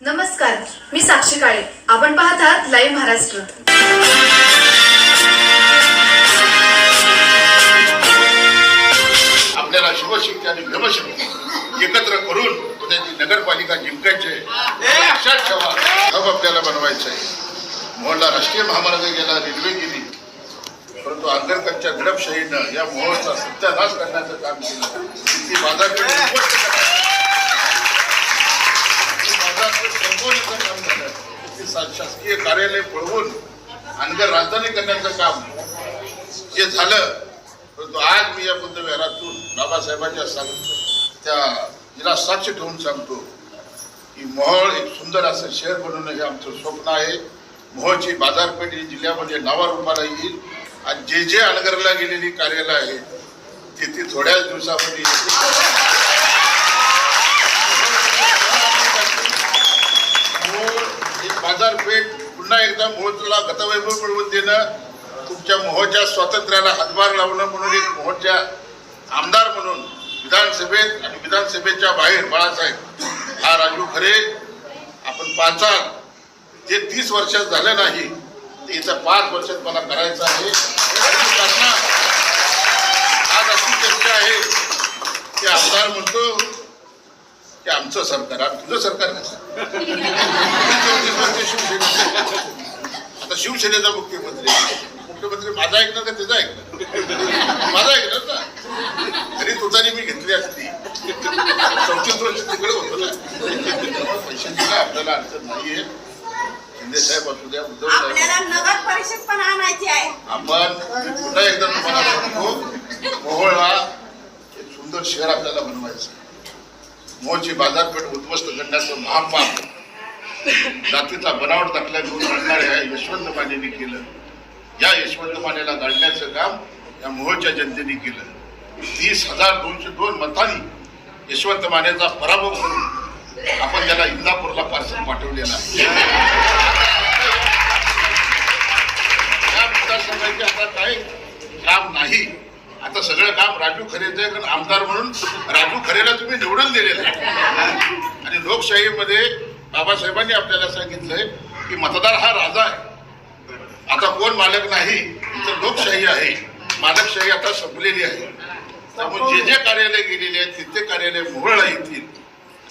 नमस्कार मी साक्षी काळे. आपण पाहत आहात लाईव्ह महाराष्ट्र आपल्याला शिवशक्ती आणि भीमशक्ती एकत्र करून त्याची नगरपालिका जिंकायची लक्षात ठेवा. हब आपल्याला बनवायचं आहे. मोहनला राष्ट्रीय महामार्ग गेला रेल्वे गेली. परंतु आंबेडकरच्या दडपशाहीनं या मोहनचा सत्यानाश करण्याचं काम केलं ती बाजारपेठ उद्ध्वस्त करण्याचं ती बाजारपेठ संपवण्याचं काम झालं ती सा- शासकीय कार्यालय पळवून अनगर राजधानी करण्याचं काम जे झालं परंतु आज मी या बुद्धविहारातून बाबासाहेबांच्या सांग त्या जिला साक्ष ठेवून सांगतो की मोहोळ एक सुंदर असं शहर बनवणं हे आमचं स्वप्न आहे. मोहोळची बाजारपेठ ही जिल्ह्यामध्ये नावारूपाला येईल आणि जे जे अनगरला गेलेली कार्यालय आहेत ते ती थोड्याच दिवसामध्ये मोहोळ एक बाजारपेठ पुन्हा एकदा मोहोळला गतवैभव मिळवून देणं तुमच्या मोहोळच्या स्वातंत्र्याला हातभार लावणं म्हणून एक मोहोळच्या आमदार म्हणून विधानसभेत आणि विधानसभेच्या बाहेर बाळासाहेब हा राजू खरे आपण पाचाल जे तीस वर्षात झालं नाही ते इथं पाच वर्षात मला करायचं आहे. आज अशी चर्चा आहे की आमदार म्हणतो की आमचं सरकार आम तुझं सरकार नाही. शिवसेनेचा मुख्यमंत्री. मुख्यमंत्री माझा ऐकणार का त्याचा ऐकणार माझा ऐकणार ना तरी तुतारी मी घेतली असती. चौतीस वर्ष तिकडे होतो ना. पैशांची काय आपल्याला अडचण नाहीये. शिंदे साहेब असू द्या उद्धव साहेब आपल्याला नगर परिषद पण आणायची आहे. आपण पुन्हा एकदा तुम्हाला सांगतो मोहोळला एक सुंदर शहर आपल्याला बनवायचं आहे. मोहोळची बाजारपेठ उद्ध्वस्त करण्याचं महापाप जातीचा बनावट दाखला घेऊन आणणाऱ्या यशवंत मानेने केलं. या यशवंत मानेला गाडण्याचं काम या मोहोळच्या जनतेने केलं. तीस हजार दोनशे दोन मतांनी यशवंत मानेचा पराभव करून आपण त्याला इंदापूरला पार्सल पाठवलेला आहे. या मतदारसंघाचे आता काय काम नाही. आता सगळं काम राजू खरेचं आहे कारण आमदार म्हणून राजू खरेला तुम्ही निवडून दिलेलं आहे. आणि लोकशाहीमध्ये बाबासाहेबांनी आपल्याला सांगितलंय की मतदार हा राजा आहे. आता कोण मालक नाही तर लोकशाही आहे. मालकशाही आता संपलेली आहे. त्यामुळे जे जे कार्यालय गेलेले आहेत तिथे कार्यालय मोहळला येतील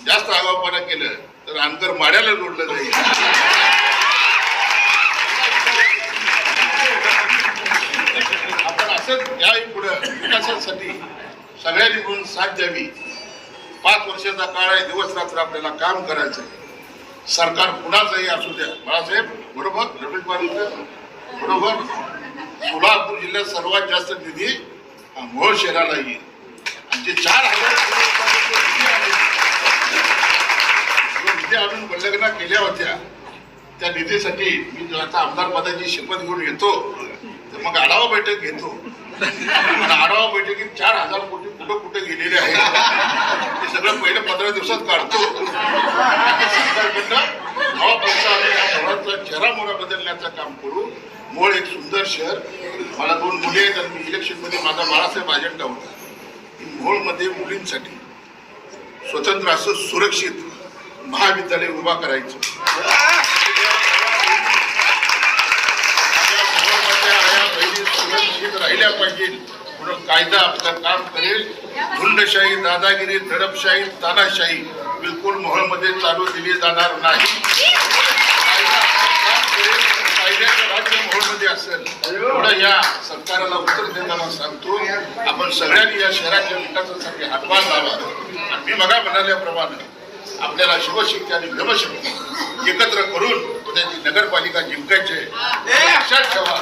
जास्त आगाऊपणा केलं तर अंतर माड्याला जोडलं जाईल. आपण असंच याही पुढं विकासासाठी सगळ्यांनी म्हणून साथ द्यावी. पाच वर्षाचा काळ आहे दिवस रात्र आपल्याला काम करायचं आहे. सरकार कुणाचंही असू द्या. बाळासाहेब बरोबर रमेश बरोबर. सोलापूर जिल्ह्यात सर्वात जास्त निधी हा मोहोळ शहराला येईल. आणि जे चार हजार निधी आणून वल्लग्ना केल्या होत्या त्या निधीसाठी मी आता आमदार पदाची शपथ घेऊन येतो तर मग आढावा बैठक घेतो. आढावा बैठकीत चार हजार कोटी कुठं कुठं गेलेले आहेत? सगळं पहिलं पंधरा दिवसात काढतो. आणि चेहरा मोहरा बदलण्याचं काम करू. मूळ एक सुंदर शहर. मला दोन मुले आहेत आणि मी इलेक्शनमध्ये माझा बाळासाहेब अजेंडा होता. की मोहोळमध्ये मुलींसाठी स्वतंत्र असं सुरक्षित महाविद्यालय उभा करायचं. राहिल्या पाहिजे. म्हणून कायदा आपलं काम करेल. गुंडशाही दादागिरी दडपशाही तानाशाही बिलकुल मोहोळमध्ये चालू दिली जाणार नाही. कायदा आपलं कायद्याचं राज्य मोहोळमध्ये असेल. एवढं या सरकारला उत्तर देताना सांगतो. आपण सगळ्यांनी या शहराच्या विकासासाठी हातभार लावा. आणि मी मगा म्हणाल्याप्रमाणे आपल्याला शिवशक्ती आणि भीमशक्ती एकत्र करून त्याची नगरपालिका जिंकायची आहे. हे लक्षात ठेवा.